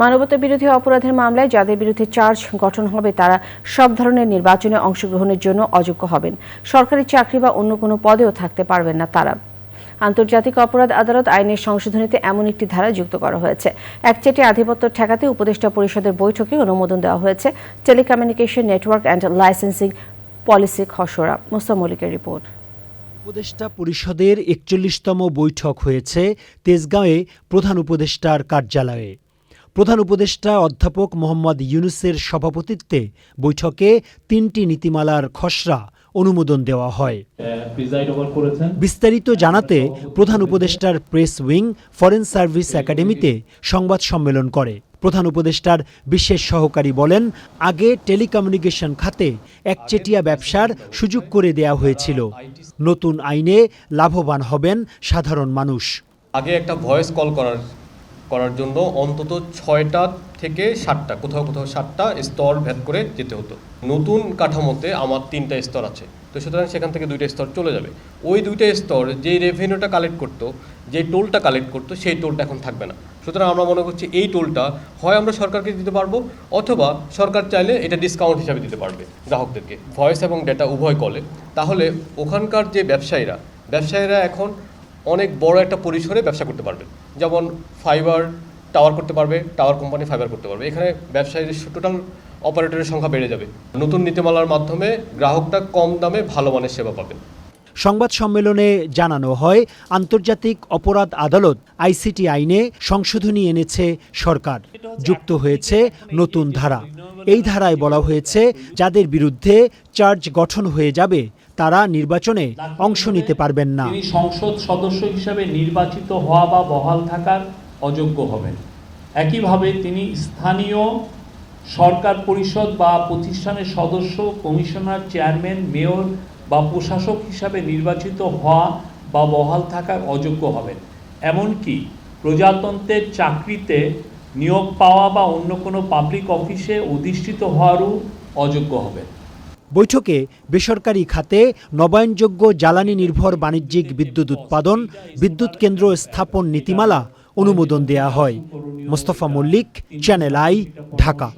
মানবতা বিরোধী অপরাধের মামলায় যাদের বিরুদ্ধে চার্জ গঠন হবে, তারা সব ধরনের নির্বাচনে অংশগ্রহণের জন্য অযোগ্য হবেন। সরকারি চাকরি বা অন্য কোনো পদেও থাকতে পারবেন না তারা। আন্তর্জাতিক অপরাধ আদালত আইনের সংশোধনীতে এমন একটি ধারা যুক্ত করা হয়েছে। একচেটে আধিপত্য ঠেকাতে উপদেষ্টা পরিষদের বৈঠকে অনুমোদন দেওয়া হয়েছে। Telecommunication network and licensing policy খসড়া। মোস্তা মল্লিকের রিপোর্ট। উপদেষ্টা পরিষদের একচল্লিশতম বৈঠক হয়েছে তেজগাঁওয়ে প্রধান উপদেষ্টার কার্যালয়ে। প্রধান উপদেষ্টা অধ্যাপক মোহাম্মদ ইউনুসের সভাপতিত্বে বৈঠকে তিনটি নীতিমালার খসড়া অনুমোদন দেওয়া হয়। বিস্তারিত জানাতে প্রধান উপদেষ্টার প্রেস উইং ফরেন সার্ভিস একাডেমিতে সংবাদ সম্মেলন করে। প্রধান উপদেষ্টার বিশেষ সহকারী বলেন আগে টেলিকমিউনিকেশন খাতে একচেটিয়া ব্যবসার সুযোগ করে দেয়া হয়েছিল। নতুন আইনে লাভবান হবেন সাধারণ মানুষ। আগে একটা ভয়েস কল করার করার জন্য অন্তত ছয়টা থেকে সাতটা, কোথাও কোথাও সাতটা স্তর ভেদ করে যেতে হতো। নতুন কাঠামোতে আমার তিনটা স্তর আছে। তো সুতরাং সেখান থেকে দুইটা স্তর চলে যাবে। ওই দুইটা স্তর যেই রেভিনিউটা কালেক্ট করতো যে টোলটা কালেক্ট করতো, সেই টোলটা এখন থাকবে না। সুতরাং আমরা মনে করছি এই টোলটা হয় আমরা সরকারকে দিতে পারব অথবা সরকার চাইলে এটা ডিসকাউন্ট হিসাবে দিতে পারবে গ্রাহকদেরকে। ভয়েস এবং ডেটা উভয় কলে তাহলে ওখানকার যে ব্যবসায়ীরা ব্যবসায়ীরা এখন অনেক বড় একটা পরিসরে ব্যবসা করতে পারবে। যেমন ফাইবার টাওয়ার করতে পারবে টাওয়ার কোম্পানি ফাইবার করতে পারবে। এখানে ব্যবসায়ীদের টোটাল অপারেটরের সংখ্যা বেড়ে যাবে। নতুন নীতিমালার মাধ্যমে গ্রাহকটা কম দামে ভালো মানের সেবা পাবেন। সংবাদ সম্মেলনে জানানো হয়, আন্তর্জাতিক অপরাধ আদালত আইসিটি আইনে সংশোধনী এনেছে সরকার। যুক্ত হয়েছে নতুন ধারা। এই ধারায় বলা হয়েছে, যাদের বিরুদ্ধে চার্জ গঠন হয়ে যাবে তারা নির্বাচনে অংশ নিতে পারবেন না। তিনি সংসদ সদস্য হিসাবে নির্বাচিত হওয়া বা বহাল থাকার অযোগ্য হবেন। একইভাবে তিনি স্থানীয় সরকার পরিষদ বা প্রতিষ্ঠানের সদস্য, কমিশনার, চেয়ারম্যান, মেয়র বা প্রশাসক হিসাবে নির্বাচিত হওয়া বা বহাল থাকার অযোগ্য হবেন। এমনকি প্রজাতন্ত্রের চাকরিতে নিয়োগ পাওয়া বা অন্য কোনো পাবলিক অফিসে অধিষ্ঠিত হওয়ারও অযোগ্য হবেন। বৈঠকে বেসরকারি খাতে নবায়নযোগ্য জ্বালানি নির্ভর বাণিজ্যিক বিদ্যুৎ উৎপাদন, বিদ্যুৎ কেন্দ্র স্থাপন নীতিমালা অনুমোদন দেয়া হয়। Mostafa Mallik channel I Dhaka